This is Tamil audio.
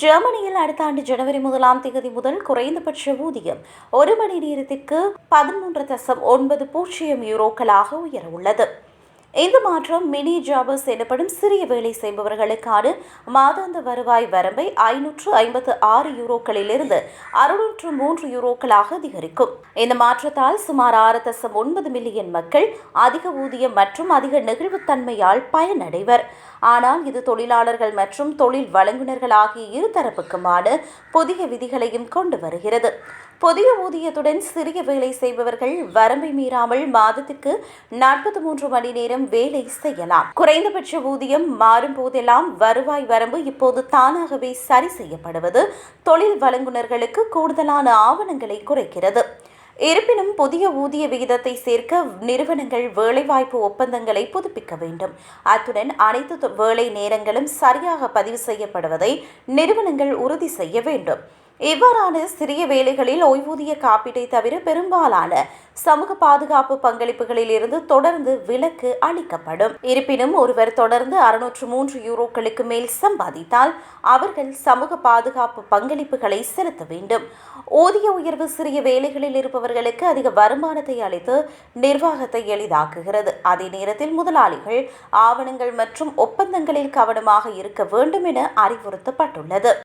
ஜெர்மனியில் அடுத்த ஆண்டு ஜனவரி முதலாம் தேதி முதல் குறைந்தபட்ச ஊதியம் ஒரு மணி நேரத்திற்கு பதிமூன்று தசம் ஒன்பது பூஜ்ஜியம் யூரோக்களாக உயரவுள்ளது இந்த மாற்றம் மினி ஜாபர்ஸ் எனப்படும் சிறிய வேலை செய்பவர்களுக்கான மாதாந்த வருவாய் வரம்பை ஐநூற்று ஐம்பத்து ஆறு யூரோக்களிலிருந்து அறுநூற்று மூன்று யூரோக்களாக அதிகரிக்கும். இந்த மாற்றத்தால் சுமார் ஆறு தசம் ஒன்பது மில்லியன் மக்கள் அதிக ஊதியம் மற்றும் அதிக நெகிழ்வுத்தன்மையால் பயனடைவர். ஆனால் இது தொழிலாளர்கள் மற்றும் தொழில் வழங்குநர்கள் ஆகிய இருதரப்புக்குமான புதிய விதிகளையும் கொண்டு வருகிறது. புதிய ஊதியத்துடன் சிறிய வேலை செய்பவர்கள் வரம்பை மீறாமல் மாதத்திற்கு நாற்பத்தி மூன்று மணி நேரம் வேலை செய்யலாம். குறைந்தபட்ச ஊதியம் மாறும் போதெல்லாம் வருவாய் வரம்பு இப்போது தானாகவே சரி செய்யப்படுவது தொழில் வழங்குநர்களுக்கு கூடுதலான ஆவணங்களை குறைக்கிறது. இருப்பினும் புதிய ஊதிய விகிதத்தை சேர்க்க நிறுவனங்கள் வேலைவாய்ப்பு ஒப்பந்தங்களை புதுப்பிக்க வேண்டும். அத்துடன் அனைத்து வேலை நேரங்களும் சரியாக பதிவு செய்யப்படுவதை நிறுவனங்கள் உறுதி செய்ய வேண்டும். இவ்வாறான சிறிய வேலைகளில் ஓய்வூதிய காப்பீட்டை தவிர பெரும்பாலான சமூக பாதுகாப்பு பங்களிப்புகளில் இருந்து தொடர்ந்து விலக்கு அளிக்கப்படும். இருப்பினும் ஒருவர் தொடர்ந்து அறுநூற்று மூன்று யூரோக்களுக்கு மேல் சம்பாதித்தால் அவர்கள் சமூக பாதுகாப்பு பங்களிப்புகளை செலுத்த வேண்டும். ஊதிய உயர்வு சிறிய வேலைகளில் இருப்பவர்களுக்கு அதிக வருமானத்தை அளித்து நிர்வாகத்தை எளிதாக்குகிறது. அதே நேரத்தில் முதலாளிகள் ஆவணங்கள் மற்றும் ஒப்பந்தங்களில் கவனமாக இருக்க வேண்டும் என அறிவுறுத்தப்பட்டுள்ளது.